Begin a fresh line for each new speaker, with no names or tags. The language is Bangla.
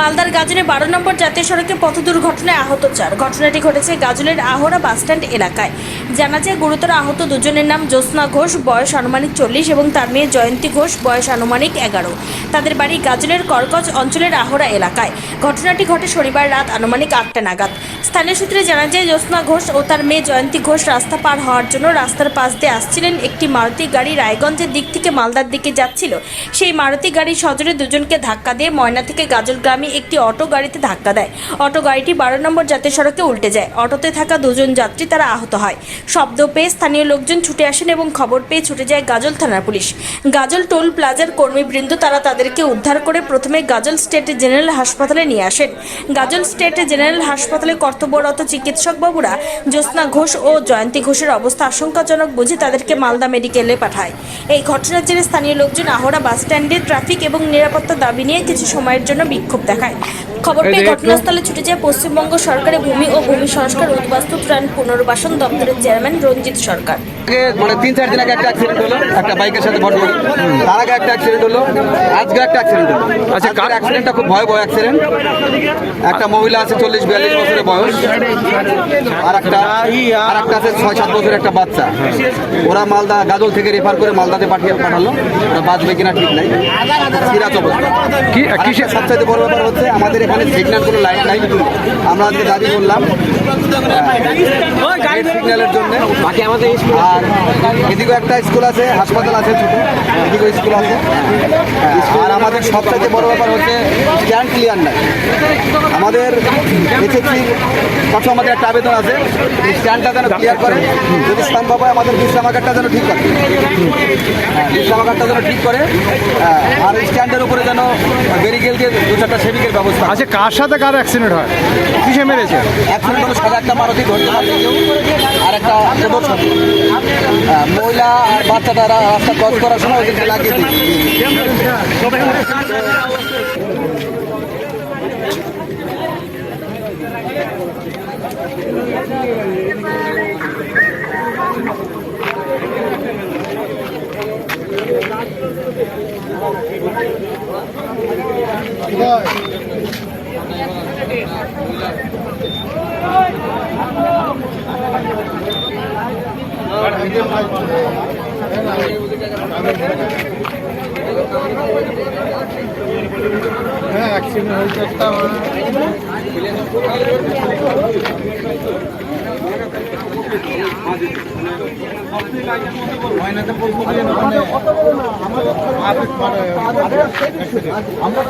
মালদার গাজনে বারো নম্বর জাতীয় সড়কে পথ দুর্ঘটনায় আহত চার। ঘটনাটি ঘটেছে গাজনের আহরা বাসস্ট্যান্ড এলাকায়। জানা যায়, গুরুতর আহত দুজনের নাম জ্যোৎস্না ঘোষ, বয়স আনুমানিক চল্লিশ, এবং তার মেয়ে জয়ন্তী ঘোষ, বয়স আনুমানিক এগারো। তাদের বাড়ি গাজলের কর্কজ অঞ্চলের আহরা এলাকায়। ঘটনাটি ঘটে শনিবার রাত আনুমানিক আটটা নাগাদ। স্থানীয় সূত্রে জানা যায়, জ্যোৎস্না ঘোষ ও তার মেয়ে জয়ন্তী ঘোষ রাস্তা পার হওয়ার জন্য রাস্তার পাশ দিয়ে আসছিলেন একটি মারুতি গাড়ি রায়গঞ্জের দিক থেকে মালদার দিকে যাচ্ছিল। সেই মারুতি গাড়ি সজোরে দুজনকে ধাক্কা দিয়ে ময়না থেকে গাজল গ্রামে একটি অটো গাড়িতে ধাক্কা দেয়। অটো গাড়িটি বারো নম্বর জাতীয় সড়কে উল্টে যায়। অটোতে থাকা দুজন যাত্রী, তারা আহত হয়। শব্দ পেয়ে স্থানীয় লোকজন ছুটে আসেন এবং খবর পেয়ে ছুটে যায় গাজল থানার পুলিশ। গাজল টোল প্লাজার কর্মীবৃন্দ তারা তাদেরকে উদ্ধার করে প্রথমে গাজল স্টেট জেনারেল হাসপাতালে নিয়ে আসেন। গাজল স্টেট জেনারেল হাসপাতালে কর্তব্যরত চিকিৎসক বাবুরা জ্যোৎস্না ঘোষ ও জয়ন্তী ঘোষের অবস্থা আশঙ্কাজনক বুঝে তাদেরকে মালদা মেডিকেলে পাঠায়। এই ঘটনার জেরে স্থানীয় লোকজন আহরা বাস স্ট্যান্ডে ট্রাফিক এবং নিরাপত্তা দাবি নিয়ে কিছু সময়ের জন্য বিক্ষোভ দেখায়। খবর পেয়ে ঘটনাস্থলে ছুটে যায় পশ্চিমবঙ্গ সরকারের ভূমি ও ভূমি সংস্কার উদ্বাস্তু ত্রাণ পুনর্বাসন দপ্তরের চেয়ারম্যান রঞ্জিত সরকার।
মানে তিন চার দিন আগে একটা অ্যাক্সিডেন্ট হলো একটা বাইকের সাথে ভটভটি তার আগে একটা অ্যাক্সিডেন্ট হলো আজকে একটা অ্যাক্সিডেন্ট হলো। আচ্ছা কার অ্যাক্সিডেন্টটা খুব ভয়াবহ অ্যাক্সিডেন্ট একটা মহিলা আছে চল্লিশ বিয়াল্লিশ বছরের বয়স। আর একটা আর একটা আছে ছয় সাত বছরের একটা বাচ্চা। ওরা মালদা গাজল থেকে রেফার করে মালদাতে পাঠিয়ে পাঠালো। ওরা বাঁচবে কিনা ঠিক নাই। সিরাজ অবস্থা।
কি
আর
কিসে
একটা সবচাইতে বড় ব্যাপার হচ্ছে আমাদের এখানে সিগন্যাল কোনো লাইন নাই। আমরা আজকে দাবি করলাম সিগন্যালের জন্য। বাকি আমাদের আর এদিকেও একটা স্কুল আছে হাসপাতাল আছে ছোট। এদিকেও স্কুল আছে। আর আমাদের সবচাইতে বড় ব্যাপার হচ্ছে স্ট্যান্ড ক্লিয়ার নাই। আমাদের এসএসসির কাছে আমাদের একটা আবেদন আছে স্ট্যান্ডটা যেন ক্লিয়ার করে। যদি সম্ভব হয় আমাদের বিশ্রামাগারটা যেন ঠিক করে। হ্যাঁ, বিশ্রামাগারটা যেন ঠিক করে। হ্যাঁ, আর স্ট্যান্ডের উপরে যেন বেরিকেল দু চারটা সেভিকের ব্যবস্থা।
আচ্ছা কার সাথে কার অ্যাক্সিডেন্ট হয়? কিসে মেরেছে?
অ্যাক্সিডেন্ট হলো সাদা একটা মারুতি ধরতে পারছে কেউ আর একটা হ্যাঁ, মহিলা আর বাচ্চাটা রাস্তা ক্রস করার সময় ওদেরকে লাগিয়ে দিচ্ছে
হ্যাঁ অ্যাক্সিডেন্ট পৌঁছে দিয়ে ওখানে আমরা